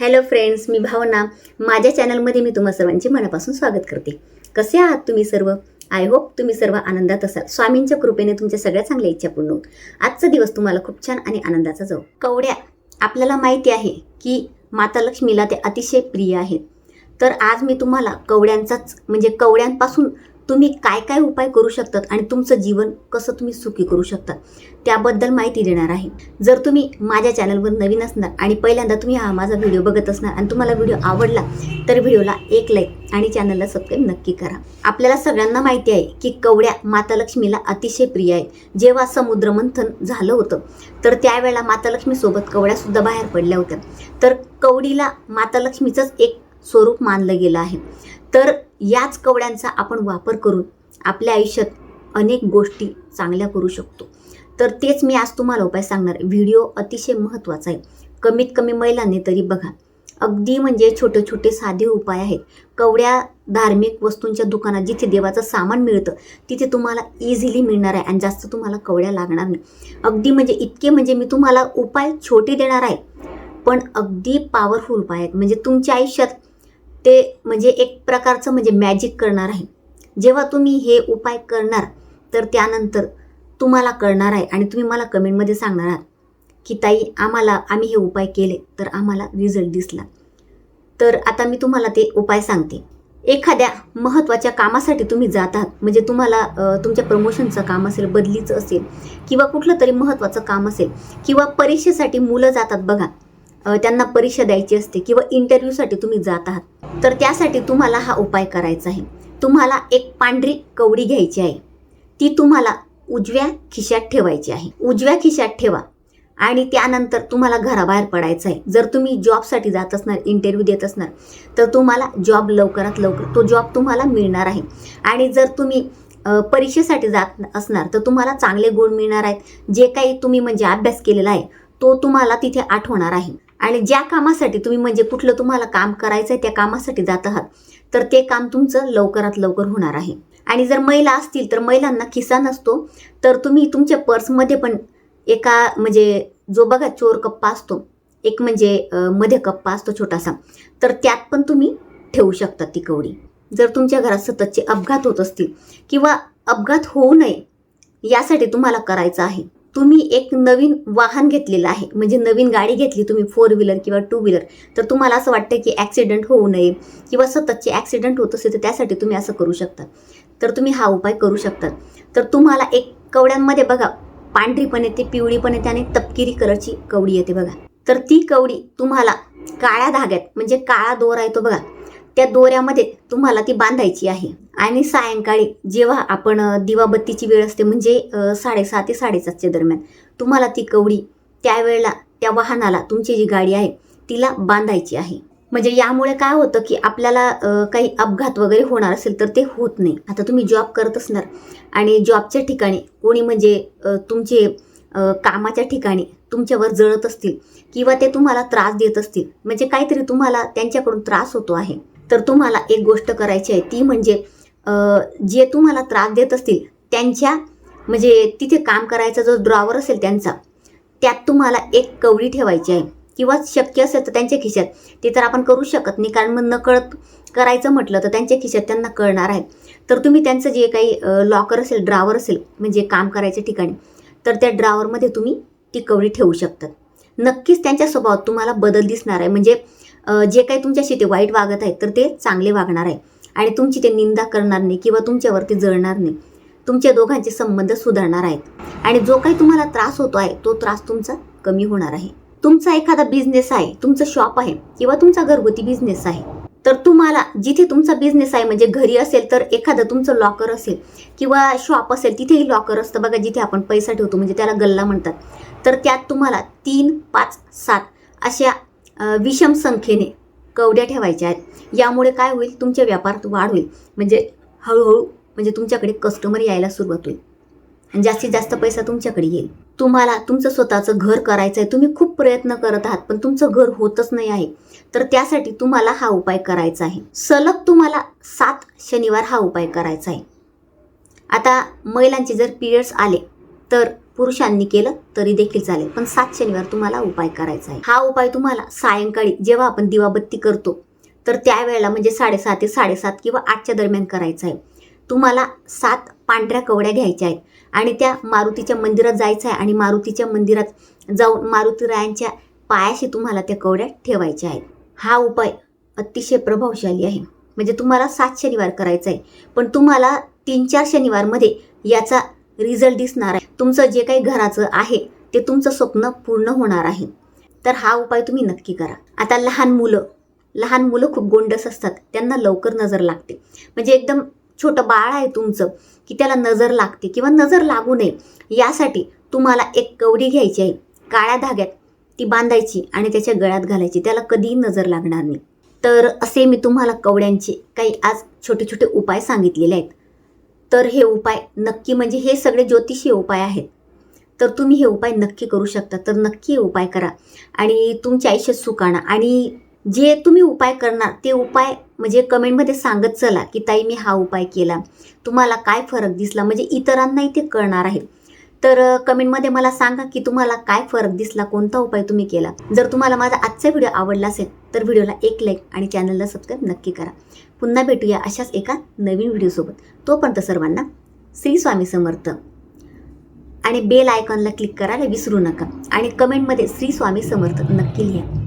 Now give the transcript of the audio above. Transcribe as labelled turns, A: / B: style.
A: Hello friends मी भावना. माझ्या चॅनलमध्ये मी तुम्हा सर्वांचे मनापासून स्वागत करते. कसे आहात तुम्ही सर्व? आय होप तुम्ही सर्व आनंदात असाल. स्वामींच्या कृपेने तुमच्या सगळ्या चांगल्या इच्छा पूर्ण होत आजचा दिवस तुम्हाला खूप छान आणि आनंदाचा जाऊ. कवड्या. आपल्याला माहिती आहे की माता लक्ष्मीला ते अतिशय प्रिय आहेत. तर आज मी तुम्हाला कवड्यांचाच म्हणजे कवड्यांपासून तुम्ही काय काय उपाय करू शकतात आणि तुमचं जीवन कसं तुम्ही सुखी करू शकता त्याबद्दल माहिती देणार आहे. जर तुम्ही माझ्या चॅनलवर नवीन असणार आणि पहिल्यांदा तुम्ही हा माझा व्हिडिओ बघत असणार आणि तुम्हाला व्हिडिओ आवडला तर व्हिडिओला एक लाईक आणि चॅनलला सबस्क्राईब नक्की करा. आपल्याला सगळ्यांना माहिती आहे की कवड्या माता लक्ष्मीला अतिशय प्रिय आहे. जेव्हा समुद्र मंथन झालं होतं तर त्यावेळेला माता लक्ष्मीसोबत कवड्यासुद्धा बाहेर पडल्या होत्या. तर कवडीला माता लक्ष्मीचंच एक स्वरूप मानलं गेलं आहे. तर याच कवड्यांचा आपण वापर करून आपल्या आयुष्यात अनेक गोष्टी चांगल्या करू शकतो. तर तेच मी आज तुम्हाला उपाय सांगणार. आहे. व्हिडिओ अतिशय महत्त्वाचा आहे. कमीत कमी महिलांनी तरी बघा. अगदी म्हणजे छोटे छोटे साधे उपाय आहेत. कवड्या धार्मिक वस्तूंच्या दुकानात जिथे देवाचं सामान मिळतं तिथे तुम्हाला इझिली मिळणार आहे आणि जास्त तुम्हाला कवड्या लागणार नाही. अगदी म्हणजे इतके म्हणजे मी तुम्हाला उपाय छोटे देणार आहे. पण अगदी पॉवरफुल उपाय आहेत. म्हणजे तुमच्या आयुष्यात ते म्हणजे एक प्रकारचं म्हणजे मॅजिक करणार आहे. जेव्हा तुम्ही हे उपाय करणार तर त्यानंतर तुम्हाला कळणार आहे आणि तुम्ही मला कमेंटमध्ये सांगणार आहात की ताई आम्हाला आम्ही हे उपाय केले तर आम्हाला रिझल्ट दिसला. तर आता मी तुम्हाला ते उपाय सांगते. एखाद्या महत्त्वाच्या कामासाठी तुम्ही जात आहात म्हणजे तुम्हाला तुमच्या प्रमोशनचं काम असेल बदलीचं असेल किंवा कुठलं तरी महत्त्वाचं काम असेल किंवा परीक्षेसाठी मुलं जातात बघा त्यांना परीक्षा द्यायची असते किंवा इंटरव्ह्यूसाठी तुम्ही जात आहात तर त्यासाठी तुम्हाला हा उपाय करायचा आहे. तुम्हाला एक पांढरी कवडी घ्यायची आहे. ती तुम्हाला उजव्या खिशात ठेवायची आहे. उजव्या खिशात ठेवा आणि त्यानंतर तुम्हाला घराबाहेर पडायचं आहे. जर तुम्ही जॉबसाठी जात असणार इंटरव्ह्यू देत असणार तर तुम्हाला जॉब लवकरात लवकर तो जॉब तुम्हाला मिळणार आहे. आणि जर तुम्ही परीक्षेसाठी जात असणार तर तुम्हाला चांगले गुण मिळणार आहेत. जे काही तुम्ही म्हणजे अभ्यास केलेला आहे तो तुम्हाला तिथे आठवणार आहे. आणि ज्या कामासाठी तुम्ही म्हणजे कुठलं तुम्हाला काम करायचं आहे त्या कामासाठी जात आहात तर ते काम तुमचं लवकरात लवकर होणार आहे. आणि जर महिला असतील तर महिलांना खिसा नसतो तर तुम्ही तुमच्या पर्समध्ये पण एका म्हणजे जो बघा चोर कप्पा असतो एक म्हणजे मध्ये कप्पा असतो छोटासा तर त्यात पण तुम्ही ठेवू शकता ती कवडी. जर तुमच्या घरात सततचे अपघात होत असतील किंवा अपघात होऊ नये यासाठी तुम्हाला करायचं आहे. तुम्ही एक नवीन वाहन घेतलेलं आहे. म्हणजे नवीन गाडी घेतली तुम्ही फोर व्हीलर किंवा टू व्हीलर तर तुम्हाला असं वाटतं की ॲक्सिडेंट होऊ नये किंवा सततचे ॲक्सिडेंट होत असेल तर त्यासाठी तुम्ही असं करू शकता. तर तुम्ही हा उपाय करू शकता. तर तुम्हाला एक कवड्यांमध्ये बघा पांढरी पण येते पिवळी पण येते आणि तपकिरी कलरची कवडी येते बघा. तर ती कवडी तुम्हाला काळ्या धाग्यात म्हणजे काळा दोरा येतो बघा त्या दोऱ्यामध्ये तुम्हाला ती बांधायची आहे. आणि सायंकाळी जेव्हा आपण दिवाबत्तीची वेळ असते म्हणजे साडेसहा ते साडेसातच्या दरम्यान तुम्हाला ती कवडी त्यावेळेला त्या वाहनाला तुमची जी गाडी आहे तिला बांधायची आहे. म्हणजे यामुळे काय होतं की आपल्याला काही अपघात वगैरे होणार असेल तर ते होत नाही. आता तुम्ही जॉब करत असणार आणि जॉबच्या ठिकाणी कोणी म्हणजे तुमचे कामाच्या ठिकाणी तुमच्यावर जळत असतील किंवा ते तुम्हाला त्रास देत असतील म्हणजे काहीतरी तुम्हाला त्यांच्याकडून त्रास होतो आहे तर तुम्हाला एक गोष्ट करायची आहे ती म्हणजे जे तुम्हाला त्रास देत असतील त्यांच्या म्हणजे तिथे काम करायचा जो ड्रॉवर असेल त्यांचा त्यात तुम्हाला एक कवडी ठेवायची आहे. किंवा शक्य असेल तर त्यांच्या खिशात. ते तर आपण करू शकत नाही कारण मग नकळत करायचं म्हटलं तर त्यांच्या खिशात त्यांना कळणार आहे. तर तुम्ही त्यांचं जे काही लॉकर असेल ड्रावर असेल म्हणजे काम करायच्या ठिकाणी तर त्या ड्रावरमध्ये तुम्ही ती कवडी ठेवू शकतात. नक्कीच त्यांच्या स्वभावात तुम्हाला बदल दिसणार आहे. म्हणजे जे काही तुमच्याशी ते वाईट वागत आहेत तर ते चांगले वागणार आहे. आणि तुमची ते निंदा करणार नाही किंवा तुमच्यावरती जळणार नाही. तुमच्या दोघांचे संबंध सुधारणार आहेत. आणि जो काही तुम्हाला त्रास होतो आहे तो त्रास तुमचा कमी होणार आहे. तुमचा एखादा बिझनेस आहे तुमचं शॉप आहे किंवा तुमचा घरगुती बिझनेस आहे तर तुम्हाला जिथे तुमचा बिझनेस आहे म्हणजे घरी असेल तर एखादं तुमचं लॉकर असेल किंवा शॉप असेल तिथेही लॉकर असतं बघा जिथे आपण पैसा ठेवतो म्हणजे त्याला गल्ला म्हणतात. तर त्यात तुम्हाला तीन पाच सात अशा विषम संख्येने कवड्या ठेवायच्या आहेत. यामुळे काय होईल? तुमच्या व्यापारात वाढ होईल म्हणजे हळूहळू म्हणजे तुमच्याकडे कस्टमर यायला सुरुवात होईल. आणि जास्तीत जास्त पैसा तुमच्याकडे येईल. तुम्हाला तुमचं स्वतःचं घर करायचं आहे तुम्ही खूप प्रयत्न करत आहात पण तुमचं घर होतच नाही आहे. तर त्यासाठी तुम्हाला हा उपाय करायचा आहे. सलग तुम्हाला सात शनिवार हा उपाय करायचा आहे. आता महिलांचे जर पिरियड्स आले तर पुरुषांनी केलं तरी देखील चालेल. पण सात शनिवार तुम्हाला उपाय करायचा आहे. हा उपाय तुम्हाला सायंकाळी जेव्हा आपण दिवाबत्ती करतो तर त्यावेळेला म्हणजे साडेसहा ते साडेसात किंवा आठच्या दरम्यान करायचा आहे. तुम्हाला सात पांढऱ्या कवड्या घ्यायच्या आहेत आणि त्या मारुतीच्या मंदिरात जायचं आहे आणि मारुतीच्या मंदिरात जाऊन मारुतीरायांच्या पायाशी तुम्हाला त्या कवड्या ठेवायच्या आहेत. हा उपाय अतिशय प्रभावशाली आहे. म्हणजे तुम्हाला सात शनिवार करायचा आहे. पण तुम्हाला तीन चार शनिवारमध्ये याचा रिझल्ट दिसणार आहे. तुमचं जे काही घराचं आहे ते तुमचं स्वप्न पूर्ण होणार आहे. तर हा उपाय तुम्ही नक्की करा. आता लहान मुलं लहान मुलं खूप गोंडस असतात. त्यांना लवकर नजर लागते. म्हणजे एकदम छोटं बाळ आहे तुमचं की त्याला नजर लागते किंवा नजर लागू नये. यासाठी तुम्हाला एक कवडी घ्यायची आहे. काळ्या धाग्यात ती बांधायची आणि त्याच्या गळ्यात घालायची. त्याला कधीही नजर लागणार नाही. तर असे मी तुम्हाला कवड्यांचे काही आज छोटे छोटे उपाय सांगितलेले आहेत. तर हे उपाय नक्की म्हणजे हे सगळे ज्योतिषी उपाय आहेत. तर तुम्ही हे उपाय नक्की करू शकता. तर नक्की उपाय करा. आणि तुमचे आयुष्य सुख आणा आणि जे तुम्ही उपाय करणार ते उपाय म्हणजे कमेंटमध्ये सांगत चला की ताई मी हा उपाय केला. तुम्हाला काय फरक दिसला? म्हणजे इतरांनाही ते कळणार आहे. तर कमेंटमध्ये मला सांगा की तुम्हाला काय फरक दिसला कोणता उपाय तुम्ही केला? जर तुम्हाला माझा आजचा व्हिडिओ आवडला असेल तर व्हिडिओला एक लाईक आणि चॅनलला सबस्क्राईब नक्की करा. पुन्हा भेटूया अशाच एका नवीन व्हिडिओसोबत तोपर्यंत सर्वांना श्री स्वामी समर्थ. आणि बेल आयकॉनला क्लिक करायला विसरू नका. आणि कमेंटमध्ये श्री स्वामी समर्थ नक्की लिहा.